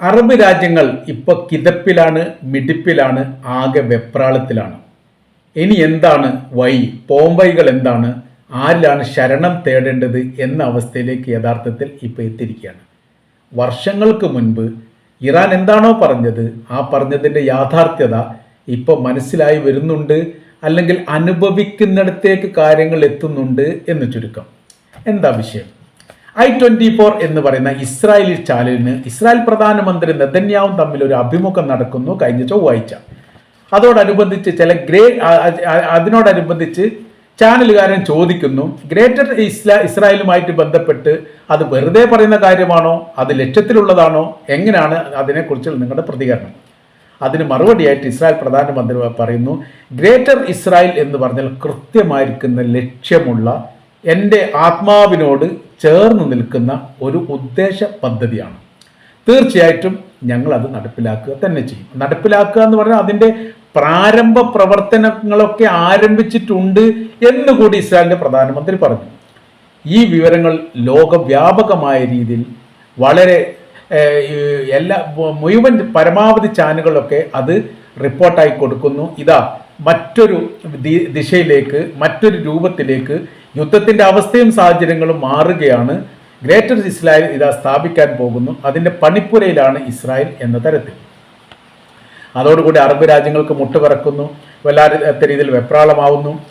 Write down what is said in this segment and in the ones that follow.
Arab രാജ്യങ്ങൾ ഇപ്പോൾ കിതപ്പിലാണ് മിടിപ്പിലാണ് ആകെ വെപ്രാളത്തിലാണ്. ഇനി എന്താണ് വൈ? പോംവൈകൾ എന്താണ്? ആരിലാണ് ശരണം തേടേണ്ടത് എന്ന അവസ്ഥയിലേക്ക് യഥാർത്ഥത്തിൽ ഇപ്പോൾ എത്തിയിരിക്കുകയാണ്. വർഷങ്ങൾക്ക് മുൻപ് ഇറാൻ എന്താണോ പറഞ്ഞത്? ആ പറഞ്ഞതിന്റെ യാഥാർത്ഥ്യത ഇപ്പോൾ മനസ്സിലായി വരുന്നുണ്ട് അല്ലെങ്കിൽ അനുഭവിക്കുന്നിടത്തേക്ക് കാര്യങ്ങൾ എത്തുന്നുണ്ട് എന്ന് ചുരുക്കം. എന്താ വിഷയം? ഐ ട്വന്റി ഫോർ എന്ന് പറയുന്ന ഇസ്രായേലി ചാനലിന് ഇസ്രായേൽ പ്രധാനമന്ത്രി നെതന്യാവും തമ്മിൽ ഒരു അഭിമുഖം നടക്കുന്നു കഴിഞ്ഞ ചൊവ്വാഴ്ച. അതോടനുബന്ധിച്ച് ചില ഗ്രേ അതിനോടനുബന്ധിച്ച് ചാനലുകാരൻ ചോദിക്കുന്നു ഗ്രേറ്റർ ഇസ്ലാ ഇസ്രായേലുമായിട്ട് ബന്ധപ്പെട്ട് അത് വെറുതെ പറയുന്ന കാര്യമാണോ? അത് ലക്ഷ്യത്തിലുള്ളതാണോ? എങ്ങനെയാണ് അതിനെക്കുറിച്ചുള്ള നിങ്ങളുടെ പ്രതികരണം? അതിന് മറുപടിയായിട്ട് ഇസ്രായേൽ പ്രധാനമന്ത്രി പറയുന്നു ഗ്രേറ്റർ ഇസ്രായേൽ എന്ന് പറഞ്ഞാൽ കൃത്യമായിരിക്കുന്ന ലക്ഷ്യമുള്ള എന്റെ ആത്മാവിനോട് ചേർന്ന് നിൽക്കുന്ന ഒരു ഉദ്ദേശ പദ്ധതിയാണ്. തീർച്ചയായിട്ടും ഞങ്ങൾ അത് നടപ്പിലാക്കുക തന്നെ ചെയ്യും. നടപ്പിലാക്കുക എന്ന് പറഞ്ഞാൽ അതിന്റെ പ്രാരംഭ പ്രവർത്തനങ്ങളൊക്കെ ആരംഭിച്ചിട്ടുണ്ട് എന്ന് കൂടി ഇസ്രായേലിന്റെ പ്രധാനമന്ത്രി പറഞ്ഞു. ഈ വിവരങ്ങൾ ലോകവ്യാപകമായ രീതിയിൽ വളരെ എല്ലാ മുഴുവൻ പരമാവധി ചാനലുകളൊക്കെ അത് റിപ്പോർട്ടായി കൊടുക്കുന്നു. ഇതാ മറ്റൊരു ദിശയിലേക്ക് മറ്റൊരു രൂപത്തിലേക്ക് യുദ്ധത്തിന്റെ അവസ്ഥയും സാഹചര്യങ്ങളും മാറുകയാണ്. ഗ്രേറ്റർ ഇസ്രായേൽ ഇതാ സ്ഥാപിക്കാൻ പോകുന്നു. അതിന്റെ പണിപ്പുരയിലാണ് ഇസ്രായേൽ എന്ന തരത്തിൽ. അതോടുകൂടി അറബ് രാജ്യങ്ങൾക്ക് മുട്ടുപിറക്കുന്നു. വല്ലാത്ത രീതിയിൽ വെപ്രാളമാവുന്നു.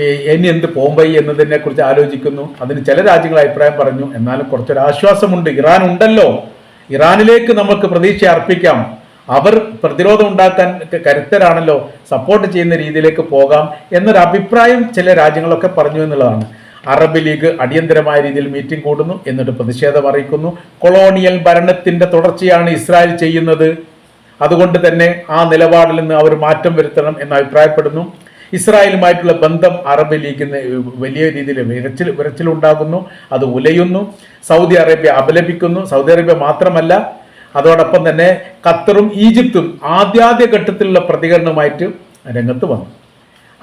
ഇനി എന്ത് പോംബൈ എന്നതിനെ കുറിച്ച് ആലോചിക്കുന്നു. അതിന് ചില രാജ്യങ്ങൾ അഭിപ്രായം പറഞ്ഞു. എന്നാലും കുറച്ചൊരു ആശ്വാസമുണ്ട്. ഇറാൻ ഉണ്ടല്ലോ. ഇറാനിലേക്ക് നമുക്ക് പ്രതീക്ഷ അർപ്പിക്കാം. അവർ പ്രതിരോധം ഉണ്ടാക്കാൻ കരുത്തരാണല്ലോ സപ്പോർട്ട് ചെയ്യുന്ന രീതിയിലേക്ക് പോകാം എന്നൊരു അഭിപ്രായം ചില രാജ്യങ്ങളൊക്കെ പറഞ്ഞു എന്നുള്ളതാണ്. അറബ് ലീഗ് അടിയന്തരമായ രീതിയിൽ മീറ്റിംഗ് കൂടുന്നു എന്നിട്ട് പ്രതിഷേധം അറിയിക്കുന്നു. കൊളോണിയൽ ഭരണത്തിന്റെ തുടർച്ചയാണ് ഇസ്രായേൽ ചെയ്യുന്നത്. അതുകൊണ്ട് തന്നെ ആ നിലപാടിൽ നിന്ന് അവർ മാറ്റം വരുത്തണം എന്ന് അഭിപ്രായപ്പെടുന്നു. ഇസ്രായേലുമായിട്ടുള്ള ബന്ധം അറബ് ലീഗിന് വലിയ രീതിയിൽ വിരച്ചിൽ വിരച്ചിലുണ്ടാകുന്നു. അത് ഉലയുന്നു. സൗദി അറേബ്യ അപലപിക്കുന്നു. സൗദി അറേബ്യ മാത്രമല്ല അതോടൊപ്പം തന്നെ ഖത്തറും ഈജിപ്തും ആദ്യാദ്യ ഘട്ടത്തിലുള്ള പ്രതികരണവുമായിട്ട് രംഗത്ത് വന്നു.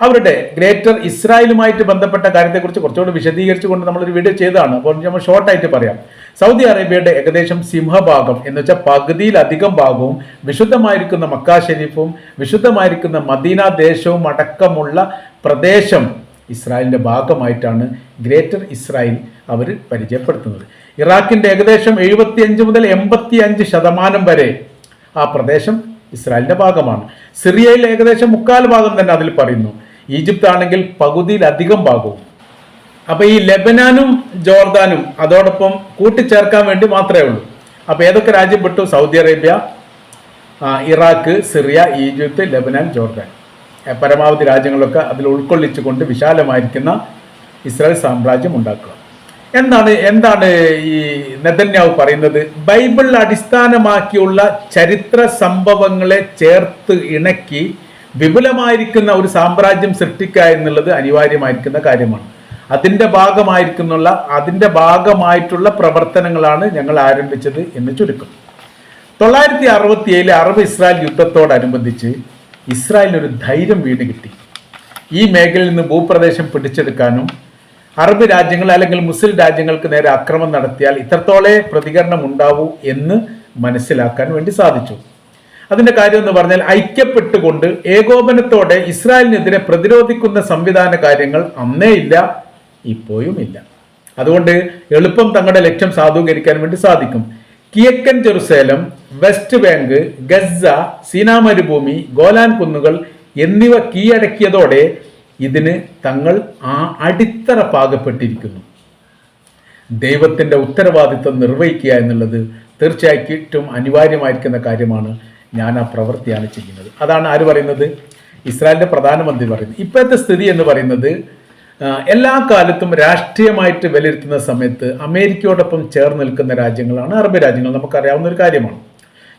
അവരുടെ ഗ്രേറ്റർ ഇസ്രായേലുമായിട്ട് ബന്ധപ്പെട്ട കാര്യത്തെക്കുറിച്ച് കുറച്ചുകൂടി വിശദീകരിച്ചുകൊണ്ട് നമ്മളൊരു വീഡിയോ ചെയ്തതാണ്. അപ്പോൾ നമ്മൾ ഷോർട്ടായിട്ട് പറയാം. സൗദി അറേബ്യയുടെ ഏകദേശം സിംഹഭാഗം എന്ന് വെച്ചാൽ പകുതിയിലധികം ഭാഗവും വിശുദ്ധമായിരിക്കുന്ന മക്ക ഷെരീഫും വിശുദ്ധമായിരിക്കുന്ന മദീന ദേശവും അടക്കമുള്ള പ്രദേശം ഇസ്രായേലിന്റെ ഭാഗമായിട്ടാണ് ഗ്രേറ്റർ ഇസ്രായേൽ അവർ പരിചയപ്പെടുത്തുന്നത്. ഇറാഖിന്റെ ഏകദേശം എഴുപത്തിയഞ്ച് മുതൽ എൺപത്തി അഞ്ച് ശതമാനം വരെ ആ പ്രദേശം ഇസ്രായേലിന്റെ ഭാഗമാണ്. സിറിയയിൽ ഏകദേശം മുക്കാൽ ഭാഗം തന്നെ അതിൽ പറയുന്നു. ഈജിപ്ത് ആണെങ്കിൽ പകുതിയിലധികം ഭാഗവും. അപ്പൊ ഈ ലെബനാനും ജോർദാനും അതോടൊപ്പം കൂട്ടിച്ചേർക്കാൻ വേണ്ടി മാത്രമേ ഉള്ളൂ. അപ്പൊ ഏതൊക്കെ രാജ്യം പെട്ടു? Saudi Arabia Iraq Syria Egypt Lebanon Jordan. പരമാവധി രാജ്യങ്ങളൊക്കെ അതിൽ ഉൾക്കൊള്ളിച്ചുകൊണ്ട് വിശാലമായിരിക്കുന്ന ഇസ്രായേൽ സാമ്രാജ്യം ഉണ്ടാക്കുക. എന്താണ് എന്താണ് ഈ നെതന്യാവ് പറയുന്നത്? ബൈബിൾ അടിസ്ഥാനമാക്കിയുള്ള ചരിത്ര സംഭവങ്ങളെ ചേർത്ത് ഇണക്കി വിപുലമായിരിക്കുന്ന ഒരു സാമ്രാജ്യം സൃഷ്ടിക്കുക എന്നുള്ളത് അനിവാര്യമായിരിക്കുന്ന കാര്യമാണ്. അതിന്റെ ഭാഗമായിരിക്കുന്നുള്ള അതിന്റെ ഭാഗമായിട്ടുള്ള പ്രവർത്തനങ്ങളാണ് ഞങ്ങൾ ആരംഭിച്ചത് എന്ന് ചുരുക്കം. തൊള്ളായിരത്തി അറുപത്തി ഏഴിലെ അറബ് ഇസ്രായേൽ യുദ്ധത്തോടനുബന്ധിച്ച് ഇസ്രായേലിനൊരു ധൈര്യം വീണ് കിട്ടി. ഈ മേഖലയിൽ നിന്ന് ഭൂപ്രദേശം പിടിച്ചെടുക്കാനും അറബ് രാജ്യങ്ങൾ അല്ലെങ്കിൽ മുസ്ലിം രാജ്യങ്ങൾക്ക് നേരെ ആക്രമണം നടത്തിയാൽ ഇത്രത്തോളെ പ്രതികരണം ഉണ്ടാവൂ എന്ന് മനസ്സിലാക്കാൻ വേണ്ടി സാധിച്ചു. അതിന്റെ കാര്യം എന്ന് പറഞ്ഞാൽ ഐക്യപ്പെട്ടുകൊണ്ട് ഏകോപനത്തോടെ ഇസ്രായേലിനെതിരെ പ്രതിരോധിക്കുന്ന സംവിധാന കാര്യങ്ങൾ അന്നേ ഇല്ല ഇപ്പോഴും ഇല്ല. അതുകൊണ്ട് എളുപ്പം തങ്ങളുടെ ലക്ഷ്യം സാധൂകരിക്കാൻ വേണ്ടി സാധിക്കും. കിഴക്കൻ ജെറുസലേം വെസ്റ്റ് ബാങ്ക് ഗസ സീനാമരുഭൂമി ഗോലാൻ കുന്നുകൾ എന്നിവ കീഴടക്കിയതോടെ ഇതിന് തങ്ങൾ ആ അടിത്തറ പാകപ്പെട്ടിരിക്കുന്നു. ദൈവത്തിന്റെ ഉത്തരവാദിത്വം നിർവഹിക്കുക എന്നുള്ളത് തീർച്ചയായിട്ടും അനിവാര്യമായിരിക്കുന്ന കാര്യമാണ് ഞാൻ ആ പ്രവൃത്തിയാണ് ചെയ്യുന്നത്. അതാണ് ആര് പറയുന്നത്? ഇസ്രായേലിന്റെ പ്രധാനമന്ത്രി പറയുന്നത്. ഇപ്പോഴത്തെ സ്ഥിതി എന്ന് പറയുന്നത് എല്ലാ കാലത്തും രാഷ്ട്രീയമായിട്ട് വിലയിരുത്തുന്ന സമയത്ത് അമേരിക്കയോടൊപ്പം ചേർന്ന് നിൽക്കുന്ന രാജ്യങ്ങളാണ് അറബ് രാജ്യങ്ങൾ. നമുക്കറിയാവുന്ന ഒരു കാര്യമാണ്.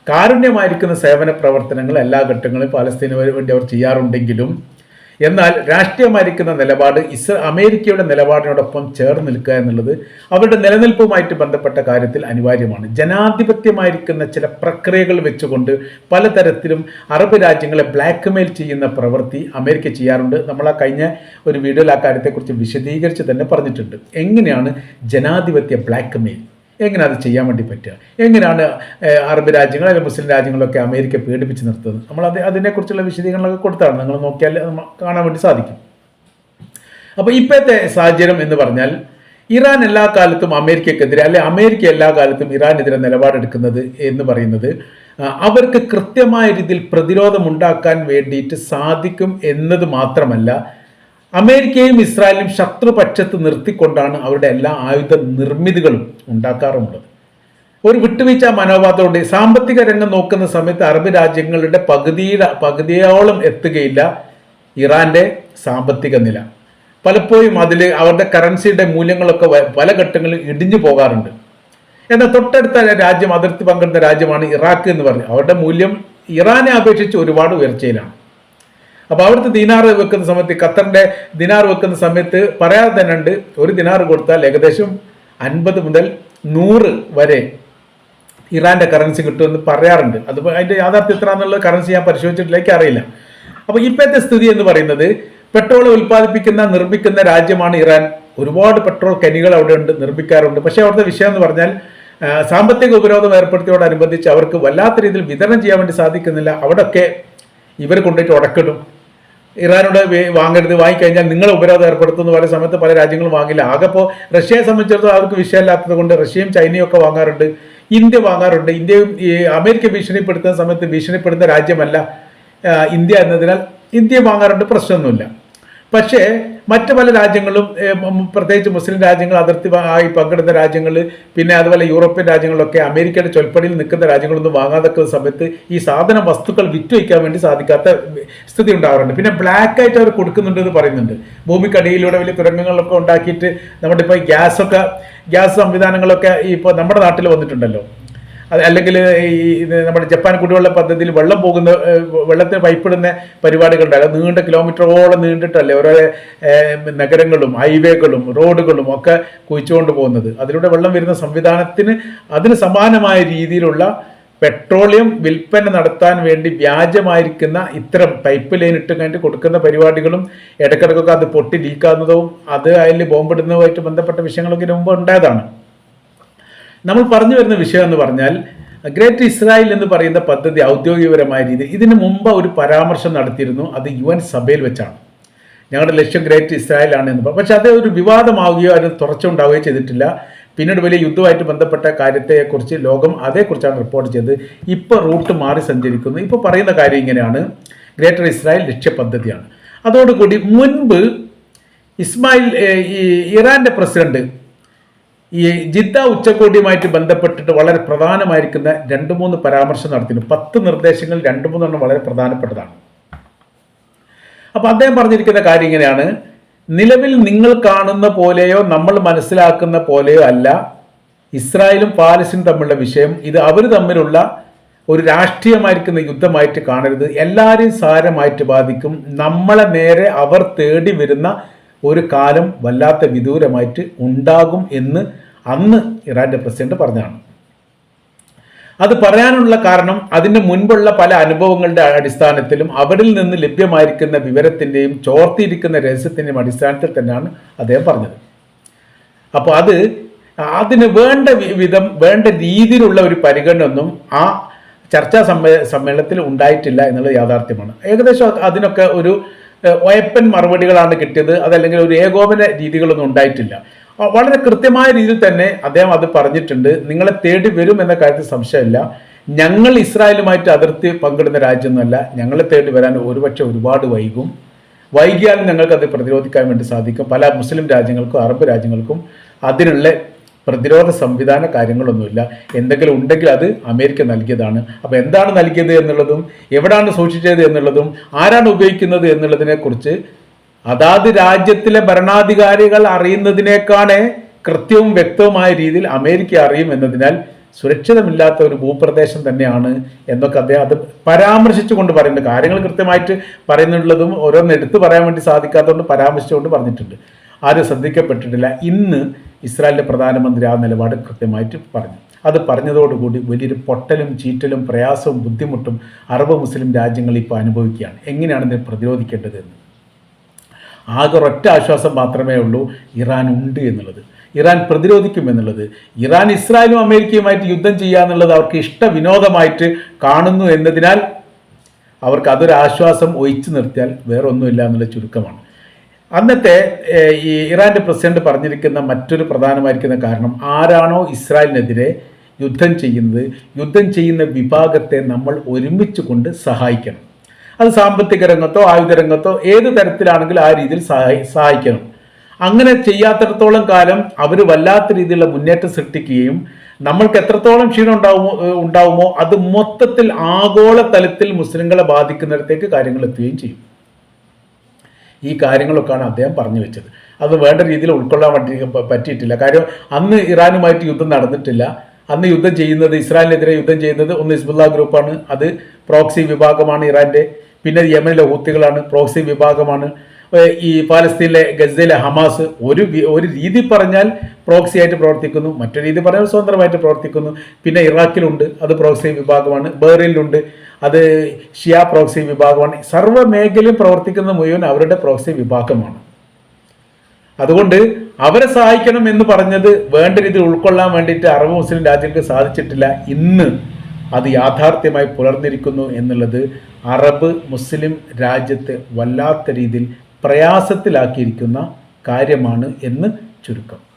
കാരുണ്യമായിരിക്കുന്ന സേവന പ്രവർത്തനങ്ങൾ എല്ലാ ഘട്ടങ്ങളിലും പാലസ്തീന് വേണ്ടി അവർ ചെയ്യാറുണ്ടെങ്കിലും എന്നാൽ രാഷ്ട്രീയമായിരിക്കുന്ന നിലപാട് ഇസ്ര അമേരിക്കയുടെ നിലപാടിനോടൊപ്പം ചേർന്ന് നിൽക്കുക എന്നുള്ളത് അവരുടെ നിലനിൽപ്പുമായിട്ട് ബന്ധപ്പെട്ട കാര്യത്തിൽ അനിവാര്യമാണ്. ജനാധിപത്യമായിരിക്കുന്ന ചില പ്രക്രിയകൾ വെച്ചുകൊണ്ട് പലതരത്തിലും അറബ് രാജ്യങ്ങളെ ബ്ലാക്ക് മെയിൽ ചെയ്യുന്ന പ്രവൃത്തി അമേരിക്ക ചെയ്യാറുണ്ട്. നമ്മൾ ആ കഴിഞ്ഞ ഒരു വീഡിയോയിൽ ആ കാര്യത്തെക്കുറിച്ച് വിശദീകരിച്ച് തന്നെ പറഞ്ഞിട്ടുണ്ട്. എങ്ങനെയാണ് ജനാധിപത്യ ബ്ലാക്ക് മെയിൽ എങ്ങനെ അത് ചെയ്യാൻ വേണ്ടി പറ്റുക? എങ്ങനെയാണ് അറബ് രാജ്യങ്ങൾ അല്ലെങ്കിൽ മുസ്ലിം രാജ്യങ്ങളൊക്കെ അമേരിക്ക പേടിപ്പിച്ച് നിർത്തുന്നത്? നമ്മൾ അത് അതിനെക്കുറിച്ചുള്ള വിശദീകരണങ്ങളൊക്കെ കൊടുത്താണ്. നിങ്ങൾ നോക്കിയാൽ കാണാൻ വേണ്ടി സാധിക്കും. അപ്പോൾ ഇപ്പോഴത്തെ സാഹചര്യം എന്ന് പറഞ്ഞാൽ ഇറാൻ എല്ലാ കാലത്തും അമേരിക്കക്കെതിരെ അല്ലെ അമേരിക്ക എല്ലാ കാലത്തും ഇറാനെതിരെ നിലപാടെടുക്കുന്നത് എന്ന് പറയുന്നത് അവർക്ക് കൃത്യമായ രീതിയിൽ പ്രതിരോധം ഉണ്ടാക്കാൻ വേണ്ടിയിട്ട് സാധിക്കും എന്നത് മാത്രമല്ല അമേരിക്കയും ഇസ്രായേലും ശത്രുപക്ഷത്ത് നിർത്തിക്കൊണ്ടാണ് അവരുടെ എല്ലാ ആയുധ നിർമ്മിതികളും ഉണ്ടാക്കാറുമുള്ളത് ഒരു വിട്ടുവീഴ്ച മനോഭാവത്തോടെ സാമ്പത്തിക രംഗം നോക്കുന്ന സമയത്ത് അറബ് രാജ്യങ്ങളുടെ പകുതിയുടെ പകുതിയോളം എത്തുകയില്ല ഇറാന്റെ സാമ്പത്തിക നില. പലപ്പോഴും അതിൽ അവരുടെ കറൻസിയുടെ മൂല്യങ്ങളൊക്കെ പല ഘട്ടങ്ങളിൽ ഇടിഞ്ഞു പോകാറുണ്ട്. എന്നാൽ തൊട്ടടുത്ത രാജ്യം അതിർത്തി പങ്കെടുത്ത രാജ്യമാണ് ഇറാഖ് എന്ന് പറഞ്ഞത് അവരുടെ മൂല്യം ഇറാനെ അപേക്ഷിച്ച് ഒരുപാട് ഉയർച്ചയിലാണ്. അപ്പോൾ അവിടുത്തെ ദിനാർ വെക്കുന്ന സമയത്ത് ഖത്തറിന്റെ ദിനാർ വെക്കുന്ന സമയത്ത് പറയാതെ തന്നെ ഉണ്ട്. ഒരു ദിനാർ കൊടുത്താൽ ഏകദേശം അൻപത് മുതൽ നൂറ് വരെ ഇറാന്റെ കറൻസി കിട്ടുമെന്ന് പറയാറുണ്ട്. അത് അതിന്റെ യാഥാർത്ഥ്യം എത്ര എന്നുള്ള കറൻസി ഞാൻ പരിശോധിച്ചിട്ടില്ല അറിയില്ല അപ്പോൾ ഇപ്പോഴത്തെ സ്ഥിതി എന്ന് പറയുന്നത് പെട്രോൾ ഉൽപ്പാദിപ്പിക്കുന്ന നിർമ്മിക്കുന്ന രാജ്യമാണ് ഇറാൻ. ഒരുപാട് പെട്രോൾ ഖനികൾ അവിടെ ഉണ്ട് നിർമ്മിക്കാറുണ്ട്. പക്ഷേ അവിടുത്തെ വിഷയം എന്ന് പറഞ്ഞാൽ സാമ്പത്തിക ഉപരോധം ഏർപ്പെടുത്തിയോടനുബന്ധിച്ച് അവർക്ക് വല്ലാത്ത രീതിയിൽ വിതരണം ചെയ്യാൻ വേണ്ടി സാധിക്കുന്നില്ല. അവിടെയൊക്കെ ഇവർ കൊണ്ടുപോയിട്ട് ഉടക്കിടും. ഇറാനോട് വാങ്ങരുത് വാങ്ങിക്കഴിഞ്ഞാൽ നിങ്ങൾ ഉപരോധം ഏർപ്പെടുത്തുന്ന പറയുന്ന സമയത്ത് പല രാജ്യങ്ങളും വാങ്ങില്ല. ആകെ ഇപ്പോൾ റഷ്യയെ സംബന്ധിച്ചിടത്തോളം അവർക്ക് വിഷയമില്ലാത്തത് കൊണ്ട് റഷ്യയും ചൈനയും ഒക്കെ വാങ്ങാറുണ്ട് ഇന്ത്യ വാങ്ങാറുണ്ട്. ഇന്ത്യയും ഈ അമേരിക്ക ഭീഷണിപ്പെടുത്തുന്ന സമയത്ത് ഭീഷണിപ്പെടുന്ന രാജ്യമല്ല ഇന്ത്യ എന്നതിനാൽ ഇന്ത്യ വാങ്ങാറുണ്ട് പ്രശ്നമൊന്നുമില്ല. പക്ഷേ മറ്റു പല രാജ്യങ്ങളും പ്രത്യേകിച്ച് മുസ്ലിം രാജ്യങ്ങൾ അതിർത്തി ആയി പങ്കിടുന്ന രാജ്യങ്ങൾ പിന്നെ അതുപോലെ യൂറോപ്യൻ രാജ്യങ്ങളൊക്കെ അമേരിക്കയുടെ ചൊൽപ്പടിയിൽ നിൽക്കുന്ന രാജ്യങ്ങളൊന്നും വാങ്ങാതെ സമയത്ത് ഈ സാധന വസ്തുക്കൾ വിറ്റുവയ്ക്കാൻ വേണ്ടി സാധിക്കാത്ത സ്ഥിതി ഉണ്ടാവാറുണ്ട്. പിന്നെ ബ്ലാക്ക് ആയിട്ട് അവർ കൊടുക്കുന്നുണ്ട് എന്ന് പറയുന്നുണ്ട്. ഭൂമിക്കടിയിലൂടെ വലിയ തുരങ്കങ്ങളൊക്കെ ഉണ്ടാക്കിയിട്ട് നമ്മുടെ ഇപ്പോൾ ഗ്യാസൊക്കെ ഗ്യാസ് സംവിധാനങ്ങളൊക്കെ ഇപ്പോൾ നമ്മുടെ നാട്ടിൽ വന്നിട്ടുണ്ടല്ലോ. അല്ലെങ്കിൽ ഈ നമ്മുടെ ജപ്പാൻ കുടിവെള്ള പദ്ധതിയിൽ വെള്ളം പോകുന്ന വെള്ളത്തിന് പൈപ്പിടുന്ന പരിപാടികളുണ്ട്. അത് നീണ്ട കിലോമീറ്ററോളം നീണ്ടിട്ടല്ലേ ഓരോ നഗരങ്ങളും ഹൈവേകളും റോഡുകളും ഒക്കെ കുഴിച്ചുകൊണ്ട് പോകുന്നത്. അതിലൂടെ വെള്ളം വരുന്ന സംവിധാനത്തിന് അതിന് സമാനമായ രീതിയിലുള്ള പെട്രോളിയം വിൽപ്പന നടത്താൻ വേണ്ടി വ്യാജമായിരിക്കുന്ന ഇത്തരം പൈപ്പ് ലൈൻ ഇട്ട് കഴിഞ്ഞിട്ട് കൊടുക്കുന്ന പരിപാടികളും ഇടയ്ക്കിടയ്ക്കൊക്കെ അത് പൊട്ടി ലീക്കാവുന്നതും അത് അതിൽ ബോംബിടുന്നതുമായിട്ട് ബന്ധപ്പെട്ട വിഷയങ്ങളൊക്കെ മുമ്പ് ഉണ്ടായതാണ്. നമ്മൾ പറഞ്ഞു വരുന്ന വിഷയം എന്ന് പറഞ്ഞാൽ ഗ്രേറ്റ് ഇസ്രായേൽ എന്ന് പറയുന്ന പദ്ധതി ഔദ്യോഗികപരമായ രീതി ഇതിനു മുമ്പ് ഒരു പരാമർശം നടത്തിയിരുന്നു അത് യു എൻ സഭയിൽ വെച്ചാണ്. ഞങ്ങളുടെ ലക്ഷ്യം ഗ്രേറ്റ് ഇസ്രായേൽ ആണ് എന്ന്. പറഞ്ഞു പക്ഷെ അത് ഒരു വിവാദമാവുകയോ അതിന് തുറച്ചുണ്ടാവുകയോ ചെയ്തിട്ടില്ല. പിന്നീട് വലിയ യുദ്ധമായിട്ട് ബന്ധപ്പെട്ട കാര്യത്തെക്കുറിച്ച് ലോകം അതേക്കുറിച്ചാണ് റിപ്പോർട്ട് ചെയ്തത്. ഇപ്പോൾ റൂട്ട് മാറി സഞ്ചരിക്കുന്നു. ഇപ്പോൾ പറയുന്ന കാര്യം ഇങ്ങനെയാണ്. ഗ്രേറ്റർ ഇസ്രായേൽ ലക്ഷ്യ പദ്ധതിയാണ്. അതോടുകൂടി മുൻപ് ഇസ്മായിൽ ഈ ഇറാന്റെ പ്രസിഡന്റ് ഈ ജിദ്ദ ഉച്ചകോടിയുമായിട്ട് ബന്ധപ്പെട്ടിട്ട് വളരെ പ്രധാനമായിരിക്കുന്ന രണ്ട് മൂന്ന് പരാമർശം നടത്തിയിരുന്നു. പത്ത് നിർദ്ദേശങ്ങൾ രണ്ട് മൂന്നെണ്ണം വളരെ പ്രധാനപ്പെട്ടതാണ്. അപ്പൊ അദ്ദേഹം പറഞ്ഞിരിക്കുന്ന കാര്യം ഇങ്ങനെയാണ്. നിലവിൽ നിങ്ങൾ കാണുന്ന പോലെയോ നമ്മൾ മനസ്സിലാക്കുന്ന പോലെയോ അല്ല ഇസ്രായേലും പാലസ്തീനും തമ്മിലുള്ള വിഷയം. ഇത് അവർ തമ്മിലുള്ള ഒരു രാഷ്ട്രീയമായിരിക്കുന്ന യുദ്ധമായിട്ട് കാണരുത്. എല്ലാവരെയും സാരമായിട്ട് ബാധിക്കും. നമ്മളെ നേരെ അവർ തേടി വരുന്ന ഒരു കാലം വല്ലാത്ത വിദൂരമായിട്ട് ഉണ്ടാകും എന്ന് അന്ന് ഇറാന്റെ പ്രസിഡന്റ് പറഞ്ഞതാണ്. അത് പറയാനുള്ള കാരണം അതിന് മുൻപുള്ള പല അനുഭവങ്ങളുടെ അടിസ്ഥാനത്തിലും അവരിൽ നിന്ന് ലഭ്യമായിരിക്കുന്ന വിവരത്തിന്റെയും ചോർത്തിയിരിക്കുന്ന രഹസ്യത്തിന്റെയും അടിസ്ഥാനത്തിൽ തന്നെയാണ് അദ്ദേഹം പറഞ്ഞത്. അപ്പോൾ അത് അതിന് വേണ്ട വിധം വേണ്ട രീതിയിലുള്ള ഒരു പരിഗണന ഒന്നും ആ ചർച്ചാ സമ്മേ സമ്മേളനത്തിൽ ഉണ്ടായിട്ടില്ല എന്നുള്ളത് യാഥാർത്ഥ്യമാണ്. ഏകദേശം അതിനൊക്കെ ഒരു ഒയപ്പൻ മറുപടികളാണ് കിട്ടിയത്. അതല്ലെങ്കിൽ ഒരു ഏകോപന രീതികളൊന്നും ഉണ്ടായിട്ടില്ല. വളരെ കൃത്യമായ രീതിയിൽ തന്നെ അദ്ദേഹം അത് പറഞ്ഞിട്ടുണ്ട്. നിങ്ങളെ തേടി വരും എന്ന കാര്യത്തിൽ സംശയമില്ല. ഞങ്ങൾ ഇസ്രായേലുമായിട്ട് അതിർത്തി പങ്കിടുന്ന രാജ്യമൊന്നുമല്ല. ഞങ്ങളെ തേടി വരാൻ ഒരുപക്ഷെ ഒരുപാട് വൈകും. വൈകിയാലും ഞങ്ങൾക്ക് അത് പ്രതിരോധിക്കാൻ വേണ്ടി സാധിക്കും. പല മുസ്ലിം രാജ്യങ്ങൾക്കും അറബ് രാജ്യങ്ങൾക്കും അതിനുള്ള പ്രതിരോധ സംവിധാന കാര്യങ്ങളൊന്നുമില്ല. എന്തെങ്കിലും ഉണ്ടെങ്കിൽ അത് അമേരിക്ക നൽകിയതാണ്. അപ്പോൾ എന്താണ് നൽകിയത് എന്നുള്ളതും എവിടാണ് സൂക്ഷിച്ചത് എന്നുള്ളതും ആരാണ് ഉപയോഗിക്കുന്നത് എന്നുള്ളതിനെക്കുറിച്ച് അതാത് രാജ്യത്തിലെ ഭരണാധികാരികൾ അറിയുന്നതിനേക്കാണ് കൃത്യവും വ്യക്തവുമായ രീതിയിൽ അമേരിക്ക അറിയും എന്നതിനാൽ സുരക്ഷിതമില്ലാത്ത ഒരു ഭൂപ്രദേശം തന്നെയാണ് എന്നൊക്കെ അദ്ദേഹം അത് പരാമർശിച്ചുകൊണ്ട് പറയുന്നുണ്ട്. കാര്യങ്ങൾ കൃത്യമായിട്ട് പറയുന്നുള്ളതും ഓരോന്ന് എടുത്തു പറയാൻ വേണ്ടി സാധിക്കാത്തതുകൊണ്ട് പരാമർശിച്ചുകൊണ്ട് പറഞ്ഞിട്ടുണ്ട്. ആരും ശ്രദ്ധിക്കപ്പെട്ടിട്ടില്ല. ഇന്ന് ഇസ്രായേലിന്റെ പ്രധാനമന്ത്രി ആ നിലപാട് കൃത്യമായിട്ട് പറഞ്ഞു. അത് പറഞ്ഞതോടുകൂടി വലിയൊരു പൊട്ടലും ചീറ്റലും പ്രയാസവും ബുദ്ധിമുട്ടും അറബ് മുസ്ലിം രാജ്യങ്ങൾ ഇപ്പോൾ അനുഭവിക്കുകയാണ്. എങ്ങനെയാണ് ഇതിനെ പ്രതിരോധിക്കേണ്ടത് എന്ന്? ആകെ ഒറ്റ ആശ്വാസം മാത്രമേ ഉള്ളൂ ഇറാൻ ഉണ്ട് എന്നുള്ളത്. ഇറാൻ പ്രതിരോധിക്കും എന്നുള്ളത്. ഇറാൻ ഇസ്രായേലും അമേരിക്കയുമായിട്ട് യുദ്ധം ചെയ്യുക എന്നുള്ളത് അവർക്ക് ഇഷ്ട വിനോദമായിട്ട് കാണുന്നു എന്നതിനാൽ അവർക്ക് അതൊരു ആശ്വാസം ഒഴിച്ചു നിർത്തിയാൽ വേറൊന്നുമില്ല എന്നുള്ള ചുരുക്കമാണ്. അന്നത്തെ ഈ ഇറാന്റെ പ്രസിഡന്റ് പറഞ്ഞിരിക്കുന്ന മറ്റൊരു പ്രധാനമായിരിക്കുന്ന കാരണം ആരാണോ ഇസ്രായേലിനെതിരെ യുദ്ധം ചെയ്യുന്നത്. യുദ്ധം ചെയ്യുന്ന വിഭാഗത്തെ നമ്മൾ ഒരുമിച്ച് കൊണ്ട് സഹായിക്കണം. അത് സാമ്പത്തിക രംഗത്തോ ആയുധ രംഗത്തോ ഏത് തരത്തിലാണെങ്കിലും ആ രീതിയിൽ സഹായി സഹായിക്കണം. അങ്ങനെ ചെയ്യാത്തിടത്തോളം കാലം അവർ വല്ലാത്ത രീതിയിലുള്ള മുന്നേറ്റം സൃഷ്ടിക്കുകയും നമ്മൾക്ക് എത്രത്തോളം ക്ഷീണം ഉണ്ടാവുമോ ഉണ്ടാവുമോ അത് മൊത്തത്തിൽ ആഗോള തലത്തിൽ മുസ്ലിങ്ങളെ ബാധിക്കുന്നിടത്തേക്ക് കാര്യങ്ങൾ എത്തുകയും ചെയ്യും. ഈ കാര്യങ്ങളൊക്കെയാണ് അദ്ദേഹം പറഞ്ഞു വെച്ചത്. അത് വേണ്ട രീതിയിൽ ഉൾക്കൊള്ളാൻ പറ്റി പറ്റിയിട്ടില്ല. കാര്യം അന്ന് ഇറാനുമായിട്ട് യുദ്ധം നടന്നിട്ടില്ല. അന്ന് യുദ്ധം ചെയ്യുന്നത് ഇസ്രായേലിനെതിരെ യുദ്ധം ചെയ്യുന്നത് ഒന്ന് ഹിസ്ബുല്ല ഗ്രൂപ്പാണ്. അത് പ്രോക്സി വിഭാഗമാണ് ഇറാന്റെ പിന്നെ യമനിലെ ഹൂത്തികളാണ് പ്രോക്സി വിഭാഗമാണ്. ഈ പാലസ്തീനിലെ ഗസയിലെ ഹമാസ് ഒരു ഒരു രീതി പറഞ്ഞാൽ പ്രോക്സി ആയിട്ട് പ്രവർത്തിക്കുന്നു മറ്റൊരു രീതി പറഞ്ഞാൽ സ്വതന്ത്രമായിട്ട് പ്രവർത്തിക്കുന്നു. പിന്നെ ഇറാഖിലുണ്ട് അത് പ്രോക്സി വിഭാഗമാണ്. ബേറിലുണ്ട് അത് ഷിയ പ്രോക്സി വിഭാഗമാണ്. സർവ മേഖലയും പ്രവർത്തിക്കുന്ന മുഴുവൻ അവരുടെ പ്രോക്സി വിഭാഗമാണ്. അതുകൊണ്ട് അവരെ സഹായിക്കണം എന്ന് പറഞ്ഞത് വേണ്ട രീതിയിൽ ഉൾക്കൊള്ളാൻ വേണ്ടിയിട്ട് അറബ് മുസ്ലിം രാജ്യങ്ങൾക്ക് സാധിച്ചിട്ടില്ല. ഇന്ന് അത് യാഥാർത്ഥ്യമായി പുലർന്നിരിക്കുന്നു എന്നുള്ളത് അറബ് മുസ്ലിം രാജ്യത്തെ വല്ലാത്ത രീതിയിൽ പ്രയാസത്തിലാക്കിയിരിക്കുന്ന കാര്യമാണ് എന്ന് ചുരുക്കം.